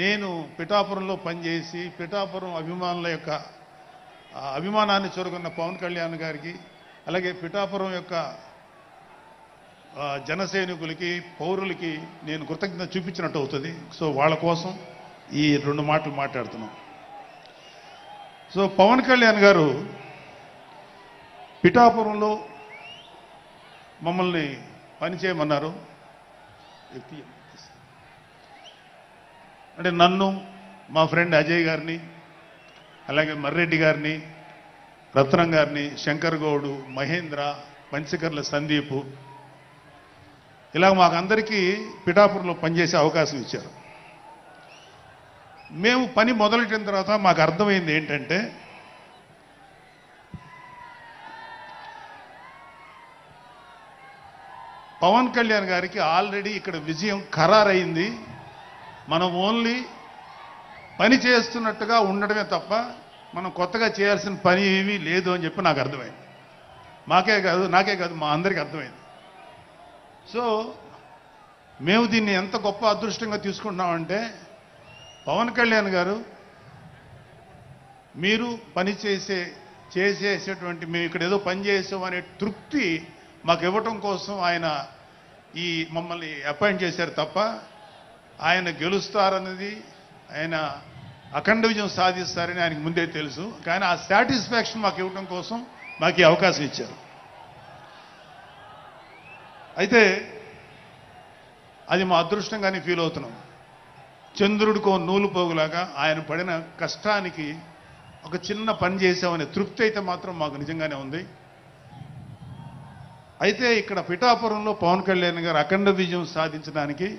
నేను పిఠాపురంలో పనిచేసి పిఠాపురం అభిమానుల యొక్క అభిమానాన్ని చూరుకున్న పవన్ కళ్యాణ్ గారికి అలాగే పిఠాపురం యొక్క జనసైనికులకి పౌరులకి నేను కృతజ్ఞత చూపించినట్టు అవుతుంది. సో వాళ్ళ కోసం ఈ రెండు మాటలు మాట్లాడుతున్నాం. సో పవన్ కళ్యాణ్ గారు పిఠాపురంలో మమ్మల్ని పనిచేయమన్నారు. అంటే నన్ను మా ఫ్రెండ్ అజయ్ గారిని అలాగే మర్రెడ్డి గారిని రత్నం గారిని శంకర్ గౌడు మహేంద్ర పంచకర్ల సందీప్ ఇలా మాకందరికీ పిఠాపురంలో పనిచేసే అవకాశం ఇచ్చారు. మేము పని మొదలెట్టిన తర్వాత మాకు అర్థమైంది ఏంటంటే పవన్ కళ్యాణ్ గారికి ఆల్రెడీ ఇక్కడ విజయం ఖరారైంది. మనం ఓన్లీ పని చేస్తున్నట్టుగా ఉండడమే తప్ప మనం కొత్తగా చేయాల్సిన పని ఏమీ లేదు అని చెప్పి నాకు అర్థమైంది. మాకే కాదు నాకే కాదు మా అందరికీ అర్థమైంది. సో మేము దీన్ని ఎంత గొప్ప అదృష్టంగా తీసుకుంటున్నామంటే పవన్ కళ్యాణ్ గారు మీరు పని చేసే చేసేసేటువంటి మేము ఇక్కడ ఏదో పని చేసాం అనే తృప్తి మాకు ఇవ్వటం కోసం ఆయన ఈ మమ్మల్ని అపాయింట్ చేశారు తప్ప ఆయన గెలుస్తారన్నది ఆయన అఖండ విజయం సాధిస్తారని ఆయనకు ముందే తెలుసు. కానీ ఆ సాటిస్ఫాక్షన్ మాకు ఇవ్వడం కోసం మాకు ఈ అవకాశం ఇచ్చారు. అయితే అది మా అదృష్టంగానే ఫీల్ అవుతున్నాం. చంద్రుడికో నూలు పోగులాగా ఆయన పడిన కష్టానికి ఒక చిన్న పని చేసామనే తృప్తి అయితే మాత్రం మాకు నిజంగానే ఉంది. అయితే ఇక్కడ పిఠాపురంలో పవన్ కళ్యాణ్ గారు అఖండ విజయం సాధించడానికి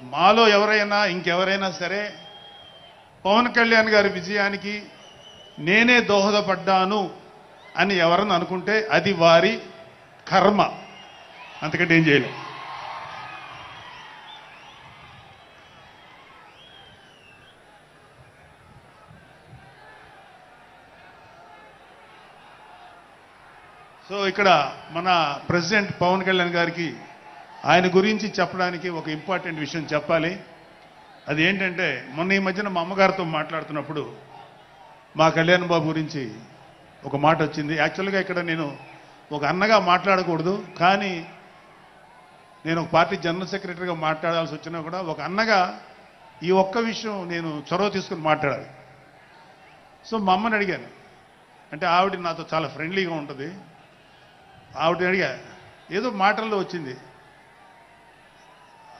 మాలో ఎవరైనా ఇంకెవరైనా సరే పవన్ కళ్యాణ్ గారి విజయానికి నేనే దోహదపడ్డాను అని ఎవరన్నా అనుకుంటే అది వారి కర్మ. అంతకంటే ఏం చేయలేం. సో ఇక్కడ మన ప్రెసిడెంట్ పవన్ కళ్యాణ్ గారికి ఆయన గురించి చెప్పడానికి ఒక ఇంపార్టెంట్ విషయం చెప్పాలి. అది ఏంటంటే మొన్న ఈ మధ్యన మా అమ్మగారితో మాట్లాడుతున్నప్పుడు మా కళ్యాణ్ బాబు గురించి ఒక మాట వచ్చింది. యాక్చువల్గా ఇక్కడ నేను ఒక అన్నగా మాట్లాడకూడదు కానీ నేను ఒక పార్టీ జనరల్ సెక్రటరీగా మాట్లాడాల్సి వచ్చినా కూడా ఒక అన్నగా ఈ ఒక్క విషయం నేను చొరవ తీసుకుని మాట్లాడాలి. సో మా అమ్మని అడిగాను. అంటే ఆవిడ నాతో చాలా ఫ్రెండ్లీగా ఉంటుంది. ఆవిడ అడిగా ఏదో మాటల్లో వచ్చింది.